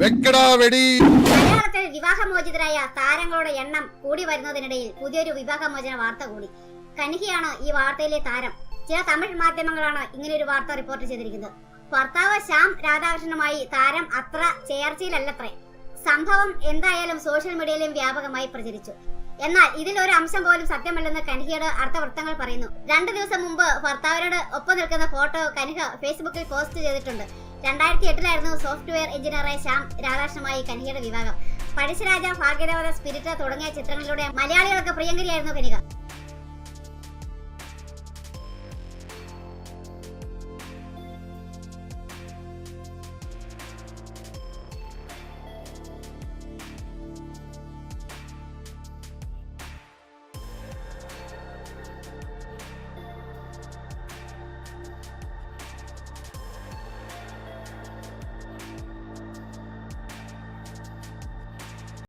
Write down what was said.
വെക്കടാ വെടി. മലയാളത്തിൽ വിവാഹമോചിതരായ താരങ്ങളുടെ എണ്ണം കൂടി വരുന്നതിനിടയിൽ പുതിയൊരു വിവാഹമോചന വാർത്ത കൂടി. കനികയാണ് ഈ വാർത്തയിലെ താരം. ചില തമിഴ് മാധ്യമങ്ങളാണ് ഇങ്ങനെ ഒരു വാർത്ത റിപ്പോർട്ട് ചെയ്തിരിക്കുന്നത്. ഭർത്താവ് ശ്യാം രാധാകൃഷ്ണനുമായി താരം അത്ര ചേർച്ചയിലല്ലത്രേ. സംഭവം എന്തായാലും സോഷ്യൽ മീഡിയയിലും വ്യാപകമായി പ്രചരിച്ചു. എന്നാൽ ഇതിൽ ഒരു അംശം പോലും സത്യമല്ലെന്ന് കനികയുടെ അർത്ഥവൃത്തങ്ങൾ പറയുന്നു. രണ്ടു ദിവസം മുമ്പ് ഭർത്താവിനോട് ഒപ്പം നിൽക്കുന്ന ഫോട്ടോ കനിക ഫേസ്ബുക്കിൽ പോസ്റ്റ് ചെയ്തിട്ടുണ്ട്. രണ്ടായിരത്തി എട്ടിലായിരുന്നു സോഫ്റ്റ്വെയർ എഞ്ചിനീയറായ ശ്യാം രാധാകൃഷ്ണമായി കനികയുടെ വിവാഹം. പഴശ്ശിരാജ ഭാഗ്യദേവത സ്പിരിറ്റ് തുടങ്ങിയ ചിത്രങ്ങളിലൂടെ മലയാളികൾക്ക് പ്രിയങ്കരിയായിരുന്നു കനിക.